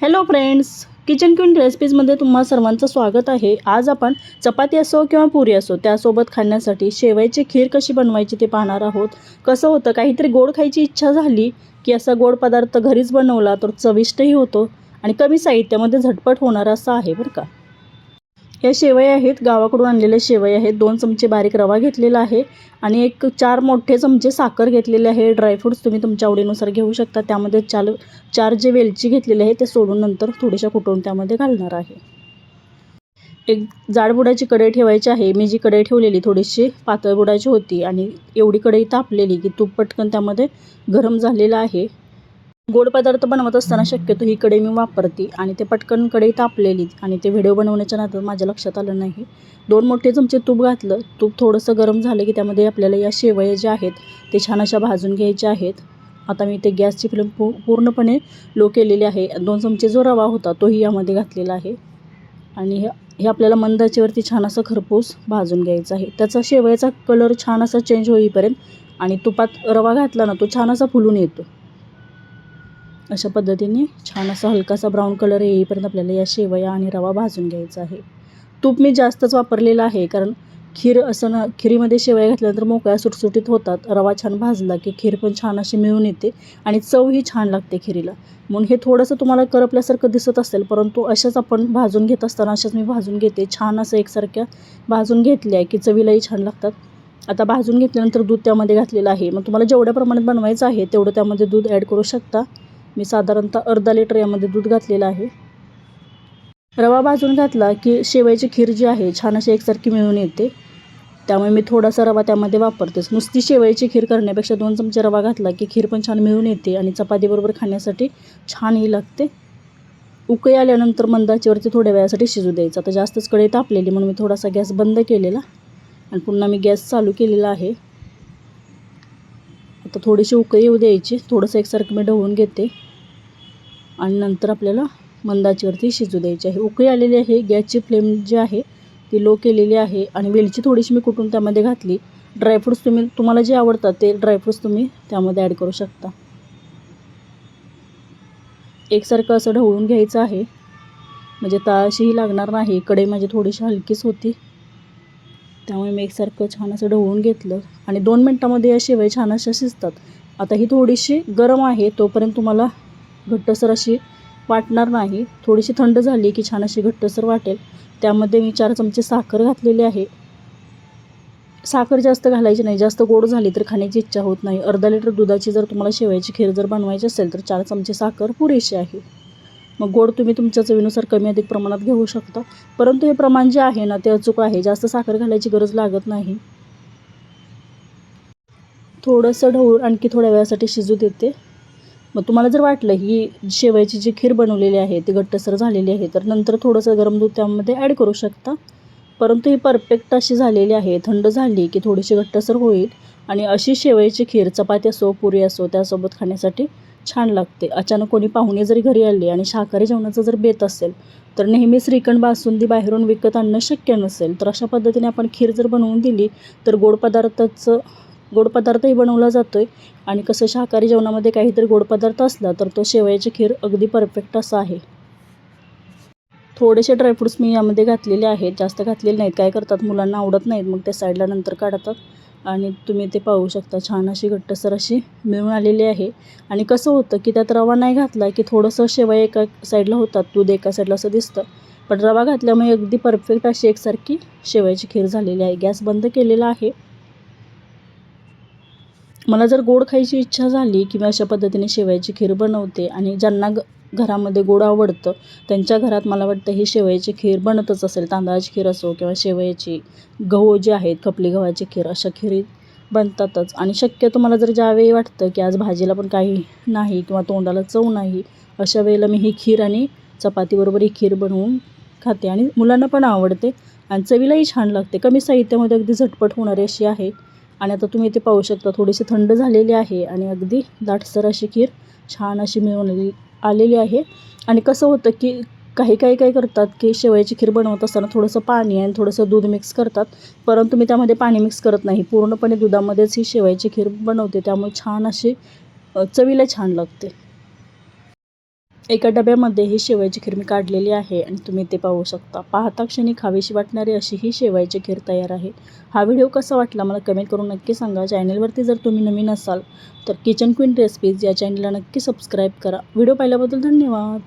Hello friends kitchen queen रेसिपीजमध्ये तुम्हा सर्वांचं स्वागत आहे. आज आपण चपाती असो किंवा पुरी असो त्यासोबत खाण्यासाठी शेवयाची खीर कशी बनवायची ते पाहणार आहोत. कसं होतं काहीतरी गोड खायची इच्छा झाली की असा गोड पदार्थ घरीच बनवला तर चविष्टही होतो आणि कमी साहित्यामध्ये झटपट होणारा असा आहे बरं का? या शेवया आहेत. गावाकडून आणलेल्या शेवया आहेत. दोन चमचे बारीक रवा घेतलेला आहे आणि एक चार मोठे चमचे साखर घेतलेले आहे. ड्रायफ्रूट्स तुम्ही तुमच्या आवडीनुसार घेऊ शकता. त्यामध्ये चार चार जे वेलची घेतलेले आहे ते सोडून नंतर थोडेशा कुटून त्यामध्ये घालणार आहे. एक जाडबुडाची कढई ठेवायची आहे. मी जी कढई ठेवलेली थोडीशी पातळ बुडाची होती आणि एवढी कढई तापलेली की तूप पटकन त्यामध्ये गरम झालेलं आहे. गोड पदार्थ बनवत असताना शक्यतो ही कढई मी वापरते आणि ते पटकन कढई तापलेली आणि ते व्हिडिओ बनवण्याच्या नादात माझ्या लक्षात आलं नाही. दोन मोठे चमचे तूप घातलं. तूप थोडंसं गरम झालं की त्यामध्ये आपल्याला या शेवया ज्या आहेत ते छान अशा भाजून घ्यायच्या आहेत. आता मी ते गॅसची फ्लेम पू पूर्णपणे लो केलेली आहे. दोन चमचे जो रवा होता तोही यामध्ये घातलेला आहे. आणि हे हे आपल्याला मंदाचेवरती छान असं खरपूस भाजून घ्यायचं आहे. त्याचा शेवयाचा कलर छान असा चेंज होईपर्यंत आणि तुपात रवा घातला ना तो छान असा फुलून येतो. अशा पद्धतीने छान असा हलकासा ब्राऊन कलर येईपर्यंत आपल्याला या शेवया आणि रवा भाजून घ्यायचा आहे. तूप मी जास्तच वापरलेलं आहे कारण खीर असं ना खिरीमध्ये शेवया घातल्यानंतर मोकळ्या सुटसुटीत होतात. रवा छान भाजला की खीर पण छान अशी मिळून येते आणि चवही छान लागते खिरीला. म्हणून हे थोडंसं तुम्हाला करपल्यासारखं दिसत असेल परंतु अशाच आपण भाजून घेत असताना अशाच मी भाजून घेते. छान असं एकसारख्या भाजून घेतल्या की चवीलाही छान लागतात. आता भाजून घेतल्यानंतर दूध त्यामध्ये घातलेलं आहे. मग तुम्हाला जेवढ्या प्रमाणात बनवायचं आहे तेवढं त्यामध्ये दूध ॲड करू शकता. मी साधारणतः अर्धा लिटर यामध्ये दूध घातलेलं आहे. रवा भाजून घातला की शेवयाची खीर जी आहे छान अशी एकसारखी मिळून येते. त्यामुळे मी थोडासा रवा त्यामध्ये वापरतेच. नुसती शेवयाची खीर करण्यापेक्षा दोन चमचे रवा घातला की खीर पण छान मिळून येते आणि चपातीबरोबर खाण्यासाठी छानही लागते. उकळी आल्यानंतर मंदाचीवरती थोड्या वेळासाठी शिजू द्यायचं. आता जास्तच कढई तापलेली म्हणून मी थोडासा गॅस बंद केलेला आणि पुन्हा मी गॅस चालू केलेला आहे. आता थोडीशी उकळी येऊ द्यायची. थोडंसं एकसारखं मी ढवळून घेते. आणि नंतर आपल्याला मंदाचीवरती शिजू द्यायची आहे. उकळी आलेली आहे गॅसची फ्लेम जी आहे ती लो केलेली आहे आणि वेलची थोडीशी मी कुटून त्यामध्ये घातली. ड्रायफ्रूट्स तुम्ही तुम्हाला जे आवडतात ते ड्रायफ्रूट्स तुम्ही त्यामध्ये ॲड करू शकता. एकसारखं असं ढवळून घ्यायचं आहे. म्हणजे तळाशीही लागणार नाही कढई माझी थोडीशी हलकीच होती. त्यामुळे मी एकसारखं छान असं ढवळून घेतलं. आणि दोन मिनटामध्ये या शेवया छान अशा शिजतात. आता ही थोडीशी गरम आहे तोपर्यंत तुम्हाला घट्टसर अशी वाटणार नाही. थोडीशी थंड झाली की छान अशी घट्टसर वाटेल. त्यामध्ये मी चार चमचे साखर घातलेली आहे. साखर जास्त घालायची नाही. जास्त गोड झाली तर खाण्याची इच्छा होत नाही. अर्धा लिटर दुधाची जर तुम्हाला शेवयाची खीर जर बनवायची असेल तर चार चमचे साखर पुरेशी आहे. मग गोड तुम्ही तुमच्या चवीनुसार कमी अधिक प्रमाणात घेऊ शकता. परंतु हे प्रमाण जे आहे ना ते अचूक आहे. जास्त साखर घालायची गरज लागत नाही. थोडंसं ढवळून आणखी थोड्या वेळासाठी शिजू देते. मग तुम्हाला जर वाटलं ही शेवयाची जी खीर बनवलेली आहे ती घट्टसर झालेली आहे तर नंतर थोडंसं गरम दूध त्यामध्ये ॲड करू शकता. परंतु ही परफेक्ट अशी झालेली आहे थंड झाली की थोडीशी घट्टसर होईल आणि अशी शेवयाची खीर चपाती असो पुरी असो त्यासोबत खाण्यासाठी छान लागते. अचानक कोणी पाहुणे जरी घरी आले आणि शाकाहारी जेवणाचं जर बेत असेल तर नेहमी श्रीखंड बासुंदी बाहेरून विकत आणणं शक्य नसेल. तर अशा पद्धतीने आपण खीर जर बनवून दिली तर गोड पदार्थाचं गोड पदार्थही बनवला जातो आहे आणि कसं शाकाहारी जेवणामध्ये काहीतरी गोड पदार्थ असला तर तो शेवयाची खीर अगदी परफेक्ट असा आहे. थोडेसे ड्रायफ्रूट्स मी यामध्ये घातलेले आहेत. जास्त घातलेले नाहीत. काय करतात? मुलांना आवडत नाहीत. मग ते साईडला नंतर काढतात. आणि तुम्ही ते पाहू शकता. छान अशी घट्टसर अशी मिळून आलेली आहे. आणि कसं होतं की त्यात रवा नाही घातला की थोडंसं शेवया एका साईडला होतात. दूध एका साईडला असं दिसतं. पण रवा घातल्यामुळे अगदी परफेक्ट अशी एकसारखी शेवयाची खीर झालेली आहे. गॅस बंद केलेला आहे. मला जर गोड खायची इच्छा झाली की मी अशा पद्धतीने शेवयाची खीर बनवते आणि ज्यांना ग घरामध्ये गोड आवडतं त्यांच्या घरात मला वाटतं ही शेवयाची खीर बनतच असेल. तांदळाची खीर असो किंवा शेवयाची गहू जे आहेत खपली गव्हाची खीर अशा खीरी बनतातच. आणि शक्यतो मला जर ज्यावेळी वाटतं की आज भाजीला पण काही नाही किंवा तोंडाला चव नाही अशा वेळेला मी ही खीर आणि चपातीबरोबर ही खीर बनवून खाते. आणि मुलांना पण आवडते आणि चवीलाही छान लागते. कमी साहित्यामध्ये अगदी झटपट होणारी अशी आहे. आणि आता तुम्ही इथे पाहू शकता थोडीशी थंड झालेली आहे आणि अगदी दाटसर अशी खीर छान अशी मिळून आलेली आहे. आणि कसं होतं की काही काही काय करतात की शेवयाची खीर बनवत असताना थोडंसं पाणी आणि थोडंसं दूध मिक्स करतात परंतु मी त्यामध्ये पाणी मिक्स करत नाही. पूर्णपणे दुधामध्येच ही शेवयाची खीर बनवते त्यामुळे छान अशी चवीला छान लागते. एका डब्यामध्ये ही शेवयाची खीर मी काढलेली आहे आणि तुम्ही ते पाहू शकता. पाहता क्षणी खावीशी वाटणारी अशी ही शेवयाची खीर तयार आहे. हा व्हिडिओ कसा वाटला मला कमेंट करून नक्की सांगा. चॅनलवरती जर तुम्ही नवीन असाल तर किचन क्वीन रेसिपीज या चॅनलला नक्की सबस्क्राईब करा. व्हिडिओ पाहिल्याबद्दल धन्यवाद.